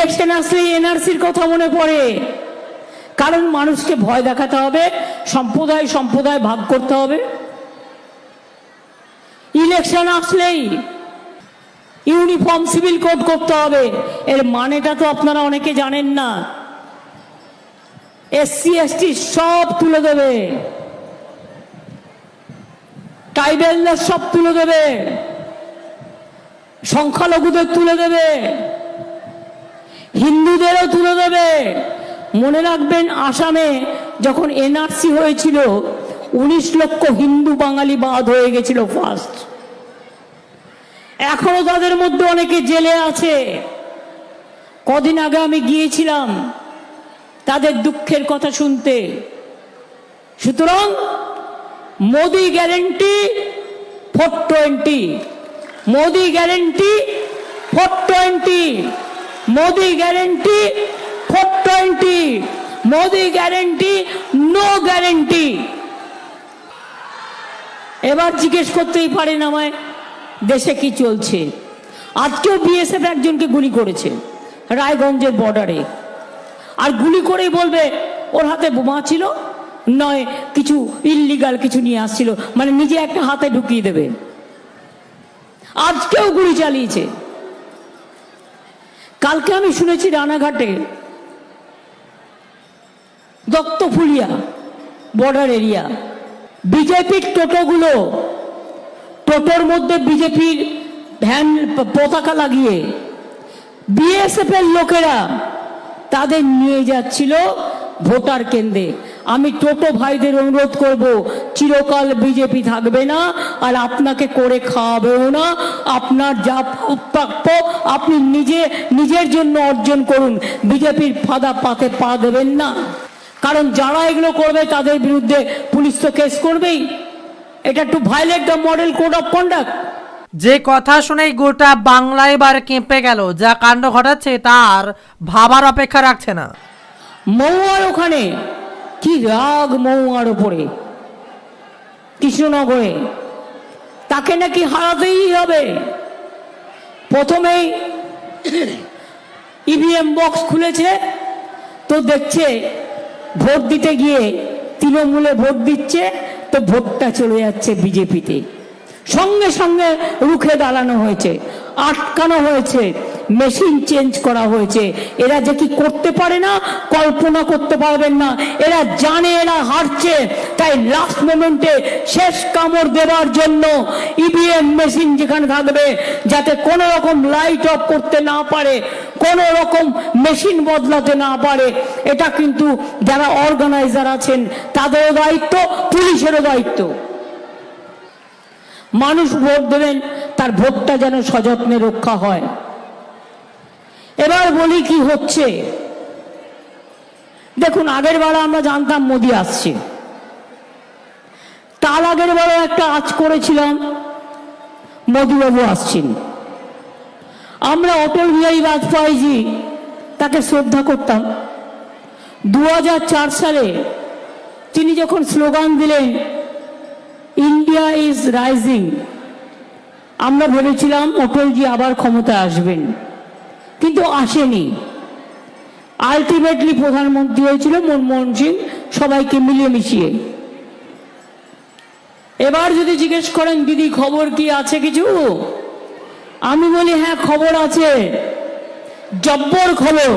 Election আসলে এনআরসির কথা মনে পড়ে। কারণ মানুষকে ভয় দেখাতে হবে, সম্প্রদায় সম্প্রদায় ভাগ করতে হবে। ইলেকশন আসলেই ইউনিফর্ম সিভিল কোড করতে হবে। এর মানেটা তো আপনারা অনেকে জানেন না। এসসি, এসটি সব তুলে দেবে। ট্রাইবেলদের সব তুলে দেবে। সংখ্যালঘুদের তুলে দেবে। হিন্দুদেরও তুলে দেবে। মনে রাখবেন আসামে যখন এনআরসি হয়েছিল, উনিশ লক্ষ হিন্দু বাঙালি বাদ হয়ে গেছিল ফার্স্ট এখনও তাদের মধ্যে অনেকে জেলে আছে। কদিন আগে আমি গিয়েছিলাম তাদের দুঃখের কথা শুনতে। সুতরাং Modi guarantee four twenty. Modi guarantee four twenty. Modi guarantee four twenty. Modi guarantee, no guarantee. এবার জিজ্ঞেস করতেই পারেন আমায়, দেশে কি চলছে? আজকেও বিএসএফ একজনকে গুলি করেছে, রায়গঞ্জের বর্ডারে আর গুলি করেই বলবে, ওর হাতে বোমা ছিল, নয়, কিছু ইল্লিগাল কিছু নিয়ে আসছিল মানে নিজে একটা হাতে ঢুকিয়ে দেবে। আজকেও গুলি চালিয়েছে। কালকে আমি শুনেছি রানাঘাটে দত্তফুলিয়া বর্ডার এরিয়া বিজেপির টোটোগুলো, টোটোর মধ্যে বিজেপির ভ্যান পতাকা লাগিয়ে বিএসএফ এর লোকেরা তাদের নিয়ে যাচ্ছিল ভোটার কেন্দ্রে। আমি টোটো ভাইদের অনুরোধ করব চিরকাল বিজেপি থাকবে না আর আপনাকে করে খাওয়াবেও না। আপনার যা প্রাপ্য আপনি নিজে নিজের জন্য অর্জন করুন। বিজেপির ফাদা পাতে পা দেবেন না। কারণ যারা এগুলো করবে তাদের বিরুদ্ধে পুলিশ তো কেস করবেই। এটা একটু violate the model code of conduct যে কথা শুনেই গোটা বাংলা এবার কেঁপে গেল যা কাণ্ড ঘটাচ্ছে তার ভাবার অপেক্ষা রাখছে না। মৌয়ার ওখানে কি রাগ মৌয়ার ওপরে কৃষ্ণনগরে। তাকে নাকি হারাতেই হবে। প্রথমেই ইভিএম বক্স খুলেছে, তো দেখছে ভোট দিতে গিয়ে তৃণমূলে ভোট দিচ্ছে, তো ভোটটা চলে যাচ্ছে বিজেপিতে সঙ্গে সঙ্গে রুখে দাঁড়ানো হয়েছে, আটকানো হয়েছে। মেশিন চেঞ্জ করা হয়েছে। এরা যে কি করতে পারে না, কল্পনা করতে পারবেন না। এরা জানে, এরা হারছে। তাই লাস্ট মোমেন্টে শেষ কামড় দেওয়ার জন্য ইভিএম মেশিন যেখানে থাকবে, যাতে কোনো রকম লাইট অফ করতে না পারে, কোনো রকম মেশিন বদলাতে না পারে। এটা কিন্তু যারা অর্গানাইজার আছেন, তাদেরও দায়িত্ব, পুলিশেরও দায়িত্ব। মানুষ ভোট দেবেন, তার ভোটটা যেন সযত্নে রক্ষা হয়। এবার বলি কি হচ্ছে? দেখুন, আগের বার আমরা জানতাম মোদি আসছে। তার আগের বারও একটা আজ করেছিলাম, মোদিবাবু আসছেন। আমরা অটল বিহারী বাজপেয়ীজি তাকে শ্রদ্ধা করতাম। দু হাজার চার সালে তিনি যখন স্লোগান দিলেন, ইন্ডিয়া ইজ রাইজিং, আমরা ভেবেছিলাম অটলজি আবার ক্ষমতায় আসবেন। কিন্তু আসেনি। আলটিমেটলি প্রধানমন্ত্রী হয়েছিল মনমোহন সিং সবাইকে মিলিয়ে মিশিয়ে এবার যদি জিজ্ঞেস করেন, দিদি, খবর কি? আছে কিছু? আমি বলি হ্যাঁ খবর আছে। জব্বর খবর।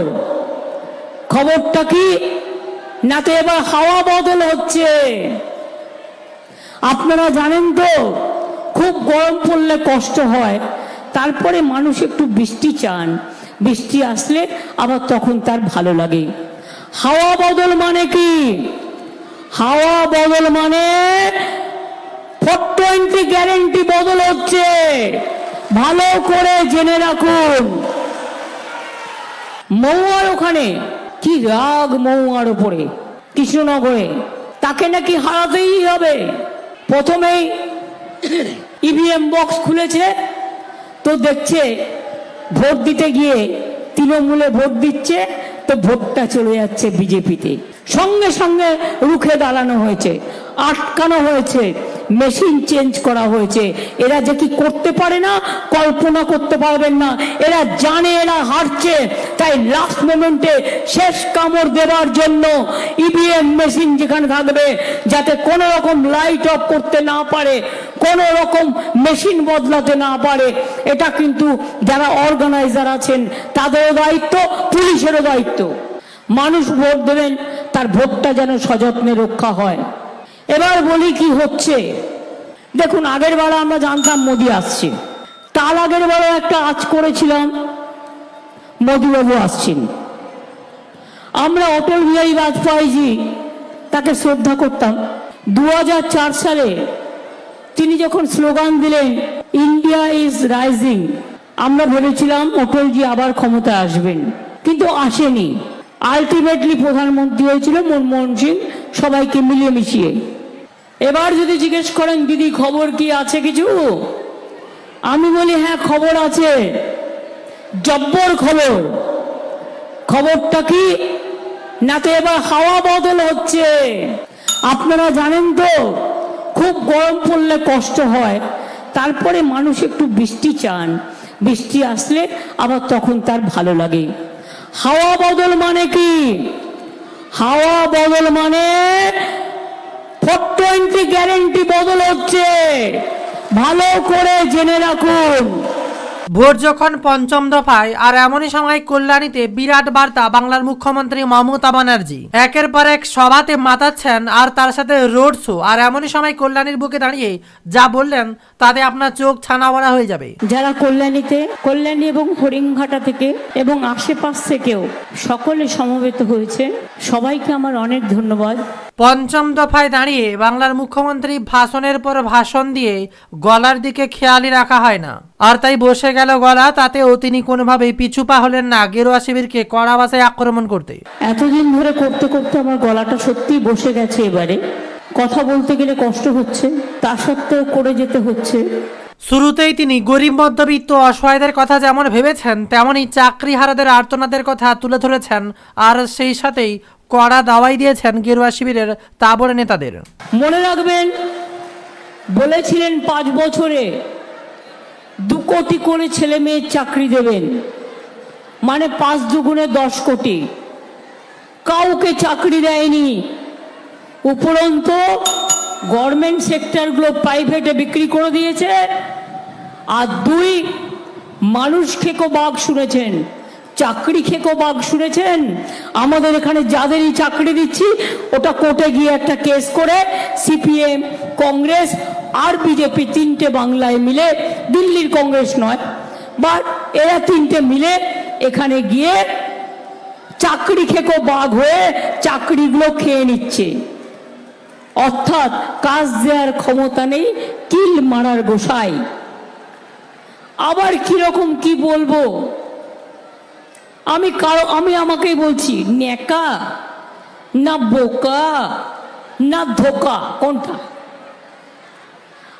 খবরটা কি? না তো এবার হাওয়া বদল হচ্ছে। আপনারা জানেন তো, খুব গরম পড়লে কষ্ট হয়। তারপরে মানুষ একটু বৃষ্টি চান। বৃষ্টি আসলে আবার তখন তার ভালো লাগে। হাওয়া বদল মানে কি? হাওয়া বদল মানে ফোর টোয়েন্টি গ্যারেন্টি বদল হচ্ছে। ভালো করে জেনে রাখুন। মৌয়ার ওখানে কি রাগ মৌয়ার ওপরে কৃষ্ণনগরে। তাকে নাকি হারাতেই হবে। প্রথমেই ইভিএম বক্স খুলেছে, তো দেখছে ভোট দিতে গিয়ে তৃণমূলে ভোট দিচ্ছে, তো ভোটটা চলে যাচ্ছে বিজেপিতে। সঙ্গে সঙ্গে রুখে দাঁড়ানো হয়েছে, আটকানো হয়েছে। মেশিন চেঞ্জ করা হয়েছে। এরা যে কি করতে পারে না, কল্পনা করতে পারবেন না। এরা জানে, এরা হারছে। তাই লাস্ট মোমেন্টে শেষ কামড় দেওয়ার জন্য ইভিএম মেশিন যেখানে থাকবে, যাতে কোনো রকম লাইট অফ করতে না পারে, কোনো রকম মেশিন বদলাতে না পারে, এটা কিন্তু যারা অর্গানাইজার আছেন, তাদেরও দায়িত্ব, পুলিশেরও দায়িত্ব। মানুষ ভোট দেবেন, তার ভোটটা যেন সযত্নে রক্ষা হয়। এবার বলি কি হচ্ছে? দেখুন, আগের বেলা আমরা জানতাম মোদি আসছে। তার আগের বেলা একটা আজ করেছিলাম, মোদিবাবু আসছেন। আমরা অটল বিহারী বাজপেয়ীজি তাকে শ্রদ্ধা করতাম। দু হাজার চার সালে তিনি যখন স্লোগান দিলেন, ইন্ডিয়া ইজ রাইজিং আমরা ভেবেছিলাম অটলজি আবার ক্ষমতায় আসবেন। কিন্তু আসেনি। আলটিমেটলি প্রধানমন্ত্রী হয়েছিল মনমোহন সিং, সবাইকে মিলিয়ে মিশিয়ে। এবার যদি জিজ্ঞেস করেন, দিদি, খবর কি আছে কিছু? আমি বলি হ্যাঁ খবর আছে। জব্বর খবর। খবরটা কি? না তো এবার হাওয়া বদল হচ্ছে। আপনারা জানেন তো, খুব গরম পড়লে কষ্ট হয়। তারপরে মানুষ একটু বৃষ্টি চান। বৃষ্টি আসলে আবার তখন তার ভালো লাগে। হাওয়া বদল মানে কি? হাওয়া বদল মানে ফোর টোয়েন্টি গ্যারেন্টি বদল হচ্ছে। ভালো করে জেনে রাখুন। ভোট যখন পঞ্চম দফায় আর এমনই সময় কল্যাণীতে বিরাট বার্তা বাংলার মুখ্যমন্ত্রী মমতা ব্যানার্জি। একের পর এক সভাতে মাতাচ্ছেন আর তার সাথে রোড শো। আর এমনই সময় কল্যাণীর বুকে দাঁড়িয়ে যা বললেন তাতে আপনার চোখ ছানাবড়া হয়ে যাবে। যারা কল্যাণীতে কল্যাণী এবং হরিণঘাটা থেকে এবং আশেপাশ থেকেও সকলে সমবেত হয়েছে সবাইকে আমার অনেক ধন্যবাদ। পঞ্চম দফায় দাঁড়িয়ে বাংলার মুখ্যমন্ত্রী ভাষণের পর ভাষণ দিয়ে গলার দিকে খেয়ালই রাখা হয় না। আর তাই বসে গেল গলা তাতেও তিনি কোনোভাবেই পিছুপা হলেন না গেরুয়া শিবিরকে কড়া বাসায় আক্রমণ করতে। এতদিন ধরে করতে করতে আমার গলাটা সত্যিই বসে গেছে এবারে। কথা বলতে গেলে কষ্ট হচ্ছে তা সত্ত্বেও করে যেতে হচ্ছে। শুরুতেই তিনি গরিব মধ্যবিত্ত অসহায়দের কথা যেমন ভেবেছেন তেমনই চাকরিহারাদের আর্তনাদের কথা তুলে ধরেছেন। আর সেই সাথেই কড়া দাওয়াই দিয়েছেন গেরুয়া শিবিরের তাবড়ে নেতাদের। মনে রাখবেন, বলেছিলেন পাঁচ বছরে দু কোটি করে ছেলে মেয়ের চাকরি দেবেন মানে পাঁচ দুগুণে দশ কোটি। কাউকে চাকরি দেয়নি। উপরন্ত গভর্নমেন্ট সেক্টরগুলো প্রাইভেটে বিক্রি করে দিয়েছে, আর দুই মানুষ খেকো বাঘ শুনেছেন। চাকরি খেকো বাঘ শুনেছেন? আমাদের এখানে যাদেরই চাকরি দিচ্ছি, ওটা কোর্টে গিয়ে একটা কেস করে সিপিএম, কংগ্রেস আর বিজেপি তিনটে বাংলায় মিলে, দিল্লির কংগ্রেস নয় বা এরা তিনটে মিলে এখানে গিয়ে চাকরি খেকো বাঘ হয়ে চাকরিগুলো খেয়ে নিচ্ছে। অর্থাৎ কাজ দেওয়ার ক্ষমতা নেই, কিল মারার গোসাই। আবার কীরকম কি বলব? আমি কারও আমি আমাকেই বলছি নেকা না বোকা, না ধোকা, কোনটা?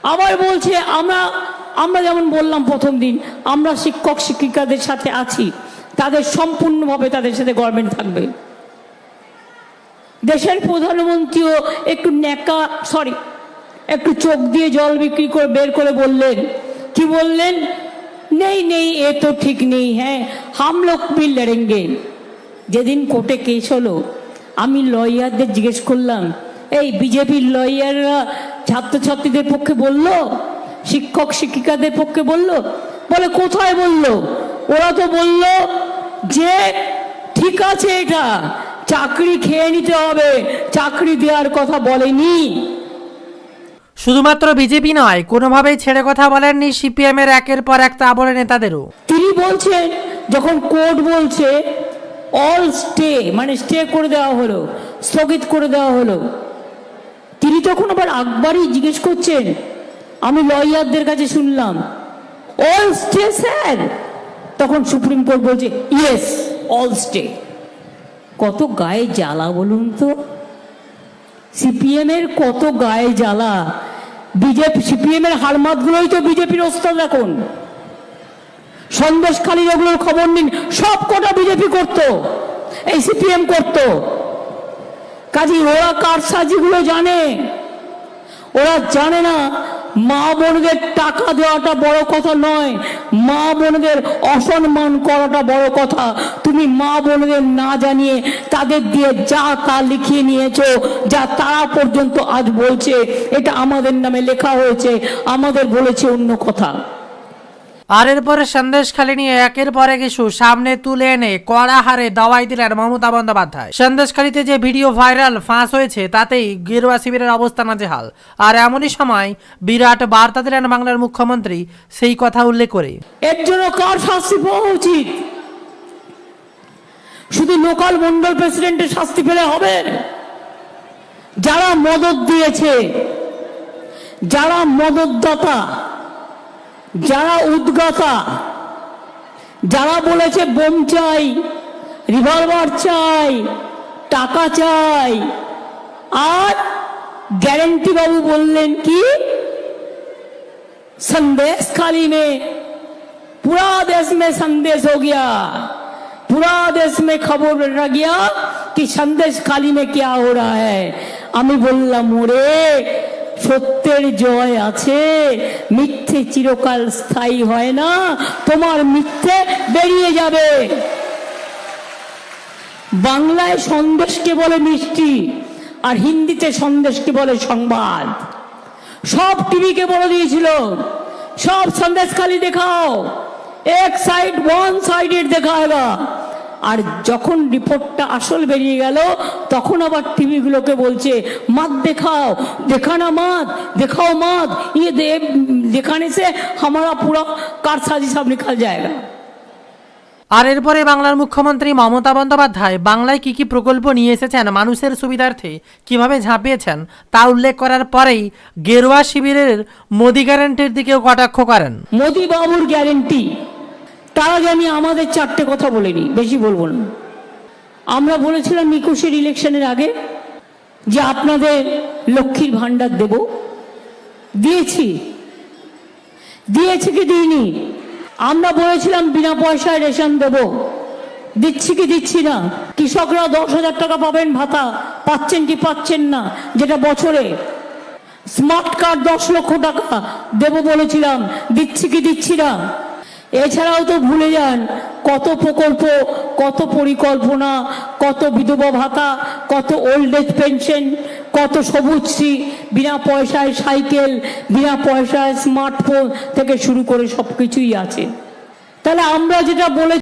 আবার বলছে, আমরা আমরা যেমন বললাম প্রথম দিন, আমরা শিক্ষক, শিক্ষিকাদের সাথে আছি, তাদের সম্পূর্ণভাবে তাদের সাথে গভর্নমেন্ট থাকবে। দেশের প্রধানমন্ত্রীও একটু ন্যাকা সরি একটু চোখ দিয়ে জল বিক্রি করে বের করে বললেন। কি বললেন? নেই নেই এ তো ঠিক নেই হ্যাঁ হাম লোক भी লড়েঙ্গে যেদিন কোর্টে কেস হলো আমি লয়ারদের জিজ্ঞেস করলাম এই বিজেপির লয়াররা ছাত্রছাত্রীদের পক্ষে বলল? শিক্ষক, শিক্ষিকাদের পক্ষে বলল? বলে, কোথায় বলল? ওরা তো বলল যে, ঠিক আছে এটা, চাকরি খেয়ে নিতে হবে। চাকরি দেওয়ার কথা বলেনি। শুধুমাত্র বিজেপি নয়, কোনোভাবেই ছেড়ে কথা বলেননি সিপিএম এর একের পর এক তাবড়ে নেতাদেরও। তিনি বলছেন, যখন কোর্ট বলছে অল স্টে মানে স্টে করে দেওয়া হলো, স্থগিত করে দেওয়া হলো। তিনি তখন আবার আকবারই জিজ্ঞেস করছেন, আমি লয়ারদের কাছে শুনলাম অল স্টে স্যার? তখন সুপ্রিম কোর্ট বলছে ইয়েস অল স্টে কত গায়ে জ্বালা বলুন তো। সিপিএম এর কত গায়ে জ্বালা? বিজেপি সিপিএম এর হারমাতগুলোই তো বিজেপির ওস্তাদ এখন। সন্দেশখালী ওগুলোর খবর নিন, সব কটা বিজেপি করত, এই সিপিএম করত। কাজী ওরা কার সাজিগুলো জানে। ওরা জানে না মা বোনদের টাকা দেওয়াটা বড় কথা নয়। মা বোনদের অসম্মান করাটা বড় কথা। তুমি মা বোনদের না জানিয়ে তাদের দিয়ে যা তা লিখিয়ে নিয়েছো, যা তারা পর্যন্ত আজ বলছে, এটা আমাদের নামে লেখা হয়েছে, আমাদের বলেছে অন্য কথা। আর এরপরে সন্দেশখালী নিয়ে একের পর ইস্যু সামনে তুলে এনে কড়া হারে দাওয়াই দিলেন মমতা বন্দ্যোপাধ্যায়। সন্দেশখালীতে যে ভিডিও ভাইরাল ফাঁস হয়েছে, তাতেই গেরুয়া শিবিরের অবস্থা নাজেহাল। আর এমনই সময় বিরাট বার্তা দিলেন বাংলার মুখ্যমন্ত্রী, সেই কথা উল্লেখ করে। এর জন্য কার শাস্তি পাওয়া উচিত? শুধু লোকাল মন্ডল প্রেসিডেন্টের শাস্তি পেলে হবে? যারা মদত দিয়েছে, যারা মদতদাতা যারা উদ্গাতা যারা বলেছে বোম চাই রিভলভার চাই টাকা চাই আর গ্যারেন্টি বাবু বললেন কি संदेश खाली में पूरा देश में संदेश हो गया पूरा देश में खबर रह गया कि संदेश खाली में क्या हो रहा है আমি বললাম ওরে সত্যের জয় আছে। মিথ্যে চিরকাল স্থায়ী হয় না। তোমার মিথ্যে বেরিয়ে যাবে। বাংলায় সন্দেশকে বলে মিষ্টি, আর হিন্দিতে সন্দেশকে বলে সংবাদ। সব টিভিকে বলে দিয়েছিল। সব সন্দেশ খালি দেখাও। এক সাইড ওয়ান সাইডেড দেখায়গা আর যখন রিপোর্টটা আসল বেরিয়ে গেল তখন আবার টিভিগুলোকে বলছে মাত দেখাও দেখানা মাত দেখাও মাত ইয়ে দেখানে সে হামারা পুরো কারসাজি সব নিকাল যায়গা আর এরপরে বাংলার মুখ্যমন্ত্রী মমতা বন্দ্যোপাধ্যায় বাংলায় কি কি প্রকল্প নিয়ে এসেছেন মানুষের সুবিধার্থে কীভাবে ঝাঁপিয়েছেন তা উল্লেখ করার পরেই গেরুয়া শিবিরের মোদি গ্যারেন্টির দিকেও কটাক্ষ করেন। মোদি বাবুর গ্যারেন্টি। তার আগে আমি আমাদের চারটে কথা বলিনি বেশি বলব না। আমরা বলেছিলাম একুশের ইলেকশনের আগে যে আপনাদের লক্ষ্মীর ভাণ্ডার দেব। দিয়েছি। দিয়েছি কি দিইনি? আমরা বলেছিলাম বিনা পয়সায় রেশন দেব। দিচ্ছি কি দিচ্ছি না? কৃষকরা দশ হাজার টাকা পাবেন ভাতা, পাচ্ছেন কি পাচ্ছেন না, যেটা বছরে। স্মার্ট কার্ড দশ লক্ষ টাকা দেব বলেছিলাম, দিচ্ছি কি দিচ্ছি না। এছাড়াও তো ভুলে যান কত প্রকল্প, কত পরিকল্পনা, কত বিধবা ভাতা, কত ওল্ড এজ পেনশন কত সবুজশ্রী বিনা পয়সায় সাইকেল বিনা পয়সায় স্মার্টফোন থেকে শুরু করে সব কিছুই আছে। তাহলে আমরা যেটা বলে